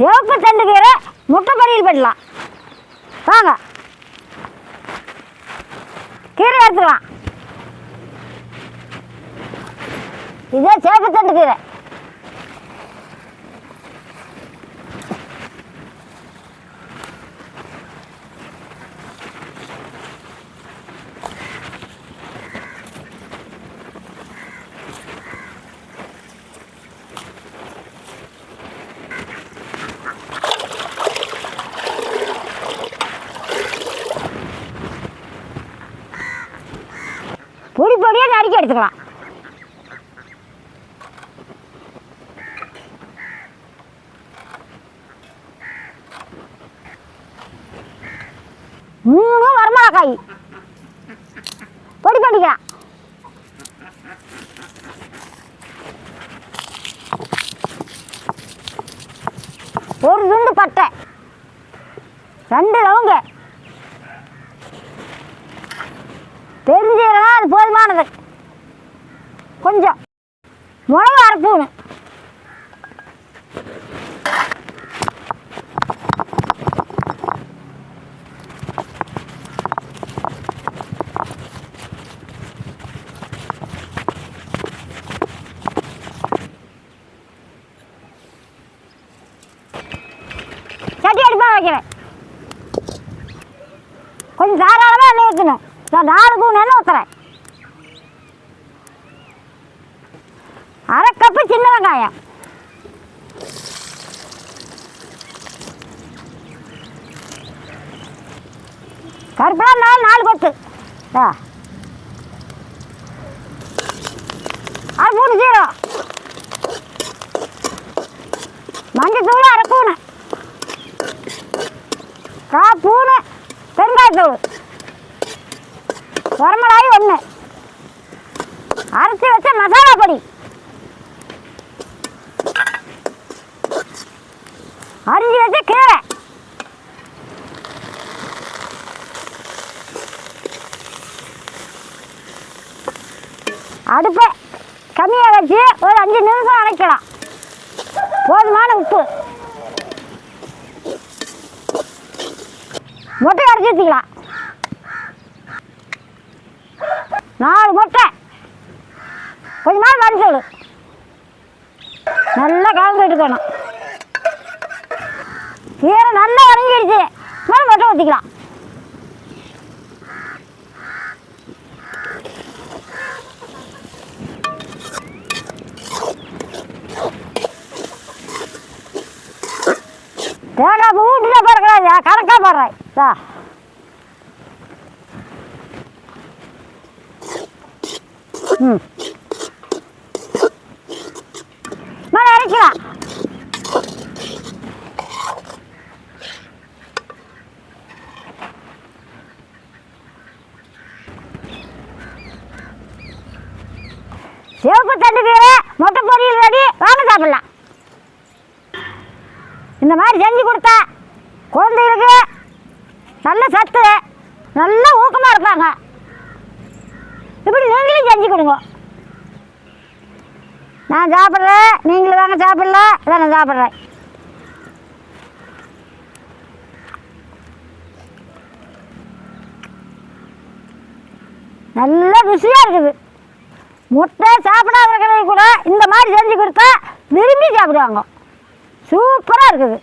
சிவப்பு தண்டு கீரை முட்டை பொரியல் பண்ணலாம். வாங்க. கீரை எடுத்துக்கலாம். இதே சிவப்பு தண்டு கீரை. பொடி பொடியாக நறுக்கி எடுத்துக்கலாம். மூணு வரமிளகாய். பொடி பண்ணிக்கலாம். ஒரு துண்டு பட்டை. ரெண்டு லவங்க. தெரிஞ்சதுனா அது போதுமானது. கொஞ்சம் மிளகா அரைப்பூணு சட்டி அடிப்பாக வைக்கிறேன். கொஞ்சம் தாராளமாக எண்ணெய் ஊற்றணும் நான் நாலு மூணு எண்ணெய் ஊற்றுறேன் அரை கப்பு சின்ன வெங்காயம். கருப்பலா நாலு நாலு கொத்து. ஆ. அது மூணு ஜீரோ. மஞ்சள் தூள் அரை பூனை கா பூனை பெருங்காயத்தூள். வரமிளகாய் ஒன்று அரைச்சி வச்ச மசாலா பொடி. அரிஞ்சு வச்ச கீரை. அடுப்பை கம்மியாக வச்சு ஒரு அஞ்சு நிமிஷம் அரைக்கலாம் போதுமான உப்பு. முட்டை அரைச்சி வச்சுக்கலாம். நாலு முட்டை. கொஞ்சமாக மஞ்சள் நல்லா கலந்து எடுக்கணும் கீரை நல்லா வணங்கிடுச்சு மேலே முட்டை ஊற்றிக்கலாம் தேங்காய் பூ வீட்டில் கணக்காக கணக்காக போடுறேன் மேலே இறக்கலாம் சிவப்பு தண்டு கீரை மொட்டை பொரியல் ரெடி வாங்க சாப்பிடலாம் இந்த மாதிரி செஞ்சு கொடுத்தா குழந்தைகளுக்கு நல்ல சத்து நல்ல ஊக்கமாக இருப்பாங்க இப்படி நீங்களும் செஞ்சு கொடுங்க நான் சாப்பிட்றேன் நீங்களும் வாங்க சாப்பிடல. இதான் நான் சாப்பிட்றேன். நல்ல ருசியாக இருக்குது. முட்டை சாப்பிடாத கூட இந்த மாதிரி செஞ்சு கொடுத்தா விரும்பி சாப்பிடுவாங்க. சூப்பராக இருக்குது.